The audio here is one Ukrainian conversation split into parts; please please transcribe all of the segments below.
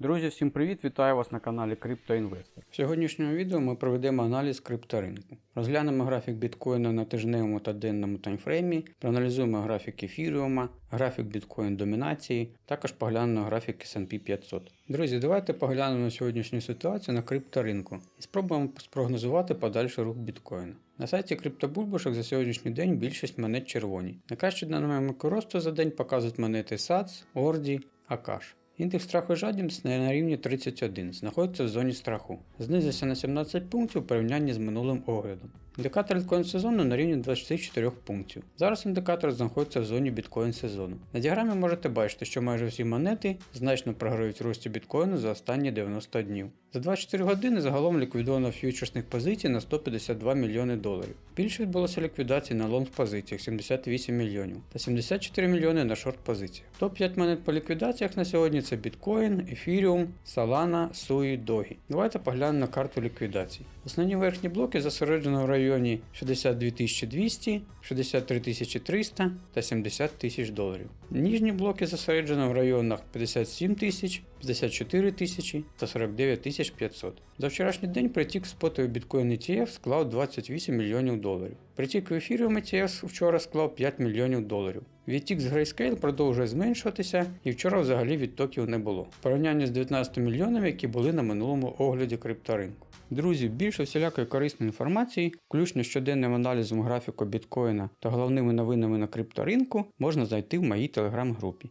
Друзі, всім привіт! Вітаю вас на каналі CryptoInvestor. В сьогоднішньому відео ми проведемо аналіз крипторинку. Розглянемо графік біткоїна на тижневому та денному таймфреймі, проаналізуємо графік ефіріума, графік біткоін домінації, також поглянемо графік S&P 500. Друзі, давайте поглянемо на сьогоднішню ситуацію на крипторинку і спробуємо спрогнозувати подальший рух біткоїна. На сайті криптобульбашок за сьогоднішній день більшість монет червоні. Найкращі динаміку росту за день показують монети SATS, ORDI, Akash. Індекс страху і жадібності на рівні 31, знаходиться в зоні страху. Знизився на 17 пунктів у порівнянні з минулим оглядом. Індикатор біткоін сезону на рівні 24 пунктів. Зараз індикатор знаходиться в зоні біткоін сезону. На діаграмі можете бачити, що майже всі монети значно програють рості біткоїну за останні 90 днів. За 24 години загалом ліквідовано ф'ючерсних позицій на 152 мільйони доларів. Більше відбулося ліквідацій на лонг позиціях 78 мільйонів та 74 мільйони на шорт позиціях. Топ-5 монет по ліквідаціях на сьогодні це біткоін, ефіріум, Solana, Sui, Dogi. Давайте поглянемо на карту ліквідацій. Основні верхні блоки зосереджено в районі 62 200, 63 300 та 70 тисяч доларів. Ніжні блоки зосереджено в районах 57 тисяч, 54 тисячі та 49 тисяч 500. За вчорашній день притік спотовий біткоін ETF склав 28 мільйонів доларів. Притік в ефіріум ETF вчора склав 5 мільйонів доларів. Відтік з Grayscale продовжує зменшуватися і вчора взагалі відтоків не було. В порівнянні з 19 мільйонами, які були на минулому огляді крипторинку. Друзі, більше всілякої корисної інформації, включно щоденним аналізом графіку біткоїна та головними новинами на крипторинку, можна знайти в моїй телеграм-групі.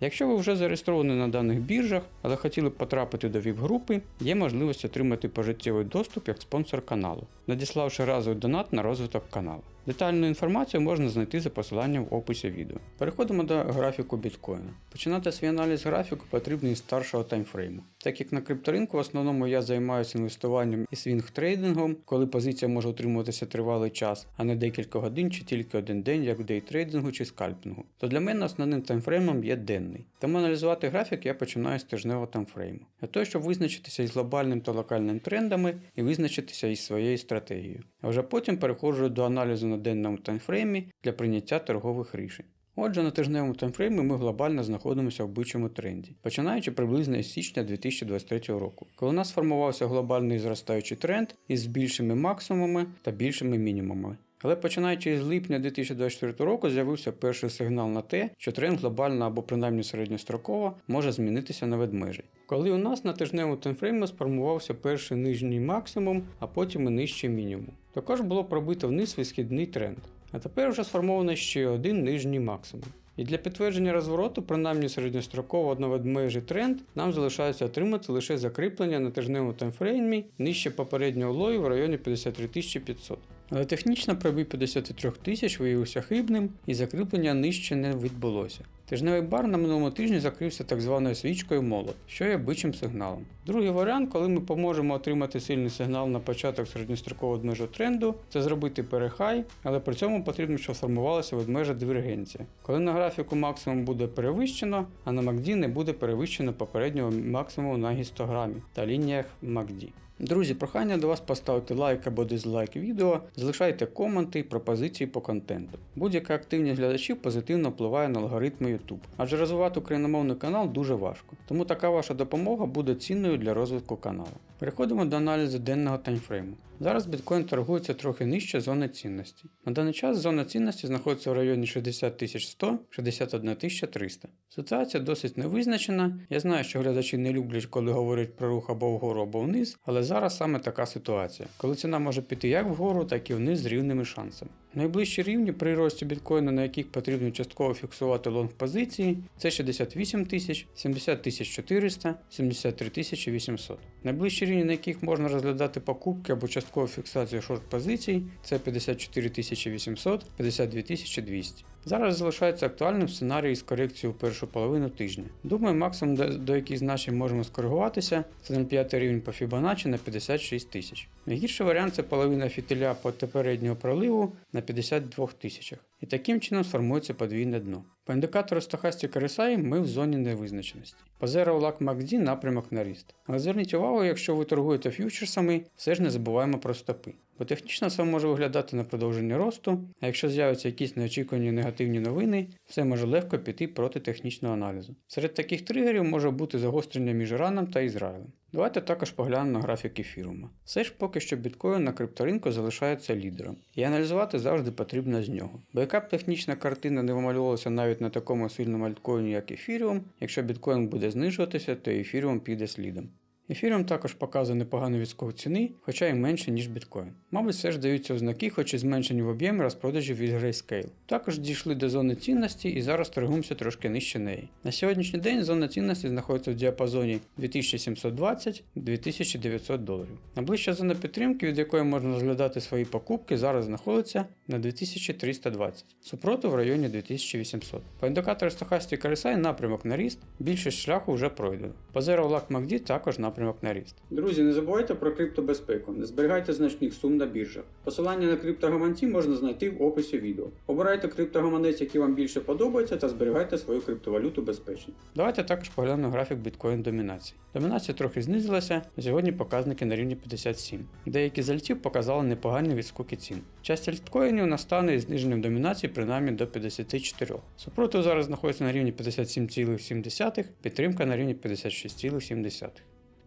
Якщо ви вже зареєстровані на даних біржах, але хотіли б потрапити до ВІП-групи, є можливість отримати пожиттєвий доступ як спонсор каналу, надіславши разовий донат на розвиток каналу. Детальну інформацію можна знайти за посиланням в описі відео. Переходимо до графіку біткоїна. Починати свій аналіз графіку потрібно із старшого таймфрейму. Так як на крипторинку в основному я займаюся інвестуванням і свінг-трейдингом, коли позиція може утримуватися тривалий час, а не декілька годин чи тільки один день, як в дейтрейдингу чи скальпінгу, то для мене основним таймфреймом є денний. Тому аналізувати графік я починаю з тижневого таймфрейму. Для того, щоб визначитися із глобальним та локальним трендами і визначитися із своєю стратегією. А вже потім переходжу до аналізу на денному таймфреймі для прийняття торгових рішень. Отже, на тижневому таймфреймі ми глобально знаходимося в бичому тренді, починаючи приблизно із січня 2023 року, коли у нас сформувався глобальний зростаючий тренд із більшими максимумами та більшими мінімумами. Але починаючи з липня 2024 року з'явився перший сигнал на те, що тренд глобально або принаймні середньостроково може змінитися на ведмежий. Коли у нас на тижневому таймфреймі сформувався перший нижній максимум, а потім і нижчий мінімум. Також було пробито вниз висхідний тренд. А тепер вже сформовано ще один нижній максимум. І для підтвердження розвороту, принаймні середньостроково одноведмежий тренд, нам залишається отримати лише закріплення на тижневому таймфреймі нижче попереднього лою в районі 53 500. Але технічно пробій 53 тисяч виявився хибним і закріплення нижче не відбулося. Тижневий бар на минулому тижні закрився так званою свічкою молот, що є бичим сигналом. Другий варіант, коли ми поможемо отримати сильний сигнал на початок середньострокового ведмежого тренду, це зробити перехай, але при цьому потрібно, щоб формувалася ведмежа дивергенція. Коли на графіку максимум буде перевищено, а на MACD не буде перевищено попереднього максимуму на гістограмі та лініях MACD. Друзі, прохання до вас поставити лайк або дизлайк відео, залишайте коменти і пропозиції по контенту. Будь-яка активність глядачів позитивно впливає на алгоритми YouTube, адже розвивати україномовний канал дуже важко, тому така ваша допомога буде цінною для розвитку каналу. Переходимо до аналізу денного таймфрейму. Зараз біткоін торгується трохи нижче зони цінності. На даний час зона цінності знаходиться в районі 60 100 61 300. Ситуація досить невизначена. Я знаю, що глядачі не люблять, коли говорять про рух або вгору, або вниз, але зараз саме така ситуація, коли ціна може піти як вгору, так і вниз з рівними шансами. Найближчі рівні при рості біткоїна, на яких потрібно частково фіксувати лонг позиції, це 68 тисяч, 70 400, 73 800. Найближчі рівні, на яких можна розглядати покупки або часткову фіксацію шорт позицій, це 54 800, 52 200. Зараз залишається актуальним сценарій з корекцією у першу половину тижня. Думаю, максимум до, до яких значень можемо скоригуватися, це 0,5 рівень по Fibonacci на 56 тисяч. Найгірший варіант це половина фітиля по попереднього проливу на 52 тисячах. І таким чином сформується подвійне дно. По індикатору Stochastic RSI ми в зоні невизначеності. По Zero Luck MACD напрямок на ріст. Але зверніть увагу, якщо ви торгуєте ф'ючерсами, все ж не забуваємо про стопи. Бо технічно це може виглядати на продовження росту, а якщо з'являться якісь неочікувані негативні новини, все може легко піти проти технічного аналізу. Серед таких тригерів може бути загострення між Іраном та Ізраїлем. Давайте також поглянемо на графік ефірума. Все ж поки що біткоін на крипторинку залишається лідером, і аналізувати завжди потрібно з нього. Бо яка б технічна картина не вималювалася навіть на такому сильному альткоїні, як ефіріум, якщо біткоін буде знижуватися, то ефіріум піде слідом. Ефіріум також показує непоганий відскок ціни, хоча й менше, ніж біткоін. Мабуть, все ж даються ознаки, хоч і зменшені в об'ємі розпродажів від Grayscale. Також дійшли до зони цінності і зараз торгуємося трошки нижче неї. На сьогоднішній день зона цінності знаходиться в діапазоні 2720-2900 доларів. Найближча зона підтримки, від якої можна розглядати свої покупки, зараз знаходиться на 2320, супротив в районі 2800. По індикатору Stochastic RSI напрямок на ріст, більшість шляху вже пройдено. По Zero Luck MACD також напрямок на ріст. Друзі, не забувайте про криптобезпеку, не зберігайте значних сум на біржах. Посилання на криптогаманці можна знайти в описі відео. Обирайте криптогаманець, який вам більше подобається, та зберігайте свою криптовалюту безпечно. Давайте також поглянемо графік біткоін домінації. Домінація трохи знизилася, сьогодні показники на рівні 57. Деякі з альтів показали непогані відскоки цін. Часть альткоїнів настане із зниженням домінації принаймні до 54. Супротив зараз знаходиться на рівні 57,7, підтримка на рівні 56,7.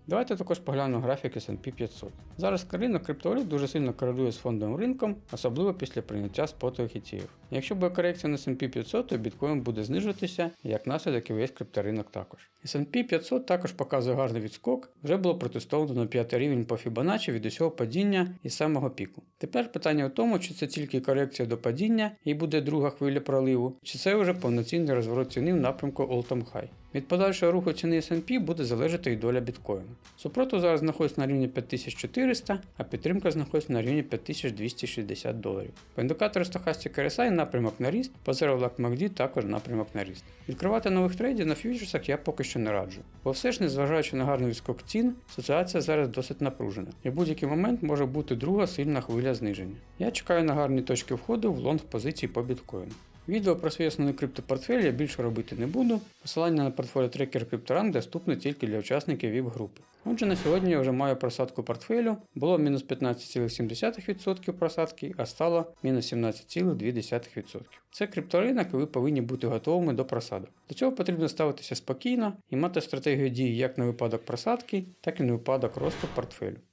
Давайте також поглянемо графік S&P 500. Зараз країна криптовалют дуже сильно корелює з фондовим ринком, особливо після прийняття спотових ETF. Якщо буде корекція на S&P 500, то біткоін буде знижуватися, як наслідок і весь крипторинок також. S&P 500 також показує гарний відскок, вже було протестовано на 5 рівень по Fibonacci від усього падіння і самого піку. Тепер питання в тому, чи це тільки корекція до падіння і буде друга хвиля проливу, чи це вже повноцінний розворот ціни в напрямку All-Time High. Від подальшого руху ціни S&P буде залежати і доля біткоїну. Супротив зараз знаходиться на рівні 5400, а підтримка знаходиться на рівні 5260 доларів. По індикатору Stochastic RSI напрямок на ріст, по Zero Luck MACD також напрямок на ріст. Відкривати нових трейдів на фьючерсах я поки що не раджу, бо все ж незважаючи на гарний відскок цін, ситуація зараз досить напружена, і в будь-який момент може бути друга сильна хвиля зниження. Я чекаю на гарні точки входу в лонг позиції по біткоїну. Відео про свій основний криптопортфель я більше робити не буду. Посилання на портфелі трекер CryptoRank доступне тільки для учасників VIP-групи. Отже, на сьогодні я вже маю просадку портфелю, було мінус 15,7% просадки, а стало мінус 17,2%. Це крипторинок і ви повинні бути готовими до просадок. До цього потрібно ставитися спокійно і мати стратегію дії як на випадок просадки, так і на випадок росту портфелю.